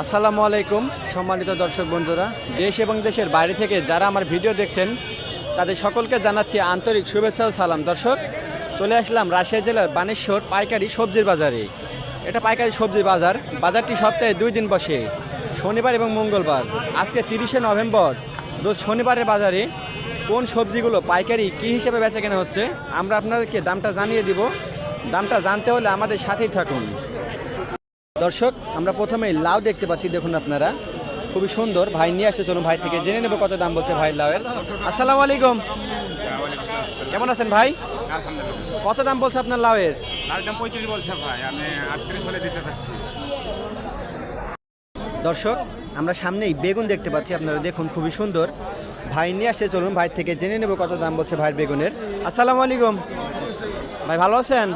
আসসালামু আলাইকুম, সম্মানিত দর্শক বন্ধুরা। দেশ এবং দেশের বাইরে থেকে যারা আমার ভিডিও দেখছেন, তাদের সকলকে জানাচ্ছি আন্তরিক শুভেচ্ছা ও সালাম। দর্শক, চলে আসলাম রাজশাহী জেলার বানেশ্বর পাইকারি সবজির বাজারে। এটা পাইকারি সবজির বাজার। বাজারটি সপ্তাহে দুই দিন বসে, শনিবার এবং মঙ্গলবার। আজকে তিরিশে নভেম্বর, রোজ শনিবারের বাজারে কোন সবজিগুলো পাইকারি কী হিসেবে বেচা কেনা হচ্ছে, আমরা আপনাদেরকে দামটা জানিয়ে দিব। দামটা জানতে হলে আমাদের সাথেই থাকুন। দর্শক আমরা প্রথমে লাউ দেখতে পাচ্ছি দেখুন আপনারা। খুবই সুন্দর। ভাই নিয়ে আসছে চলুন ভাই থেকে জেনে নেব কত দাম বলছে ভাই লাউয়ের। আসসালামু আলাইকুম। কেমন আছেন ভাই? কত দাম বলছে আপনার লাউয়ের দাম পঁয়ত্রিশ বলছে ভাই আমি আটত্রিশ হলে দিতে চাচ্ছি। দর্শক আমরা সামনেই বেগুন দেখতে পাচ্ছি আপনারা দেখুন খুবই সুন্দর। ভাই নিয়ে আসছে চলুন ভাই থেকে জেনে নেব কত দাম বলছে ভাইয়ের বেগুনের। আসসালামু আলাইকুম। ভাই ভালো আছেন?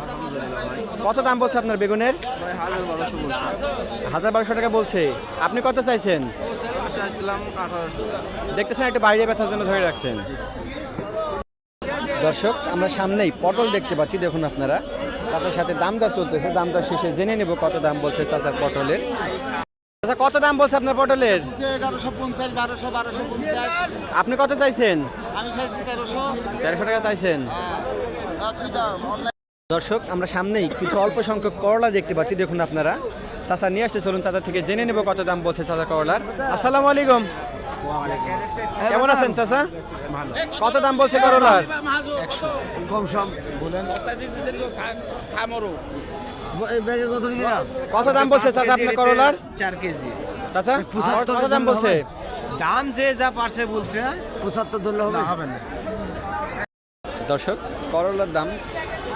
কত দাম বলছে আপনার বেগুনের? হাজার বারোশো টাকা বলছে। আপনি কত চাইছেন? দেখতেছেন একটা বাইরে বেচার জন্য ধরে রাখছেন। দর্শক আমরা সামনেই পটল দেখতে পাচ্ছি দেখুন আপনারা। চাচার সাথে দাম দর চলতেছে দাম দর শেষে জেনে নেব কত দাম বলছে চাচার পটলের। চাচা কত দাম বলছে আপনার পটলের? এগারোশো পঞ্চাশ বারোশো বারোশো পঞ্চাশ আপনি কত চাইছেন? আমি চাইছি তেরোশো। তেরোশো টাকা চাইছেন। দর্শক আমরা সামনেই কিছু অল্প সংখ্যক করলা দেখতে পাচ্ছি। দেখুন আপনারা। চাচা নিয়ে আসছে চলুন চাচা থেকে জেনে নেব কত দাম বলছে চাচা করলার। আসসালামু আলাইকুম। কেমন আছেন চাচা? কত দাম বলছে করলার? কত দাম বলছে চাচা আপনার করলার? চার কেজি। চাচা কত দাম বলছে? দাম যে যা পারছে বলছে পঁচাত্তর ধরলে হবে না। দর্শক করলার দাম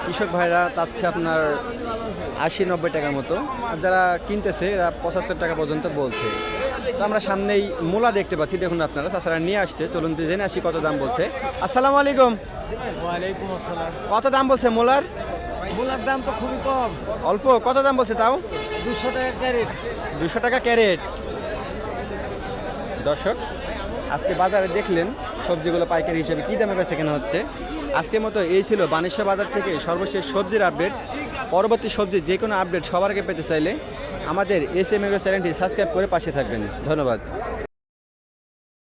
কৃষক ভাইরা চাচ্ছে আপনার আশি নব্বই টাকার মতো। আর যারা কিনতেছে এরা পঁচাত্তর টাকা পর্যন্ত বলছে। তো আমরা সামনেই মূলা দেখতে পাচ্ছি দেখুন আপনারা চাষারা নিয়ে আসছে। চলুন জেনে আসি কত দাম বলছে। আসসালামু আলাইকুম। ওয়ালাইকুম আসসালাম। কত দাম বলছে মূলার? মূলার দাম তো খুবই কম। অল্প কত দাম বলছে তাও? দুশো টাকা ক্যারেট। দুশো টাকা ক্যারেট। দর্শক আজকে বাজারে দেখলেন সবজিগুলো পাইকারি হিসেবে কী দামে বেচে কেনা হচ্ছে? আজকের মতো এই ছিল বানেশ্বর বাজার থেকে সর্বশেষ সবজির আপডেট। পরবর্তী সবজি যে কোনো আপডেট সবার আগে পেতে চাইলে আমাদের এস এম চ্যানেলটি সাবস্ক্রাইব করে পাশে থাকবেন। ধন্যবাদ।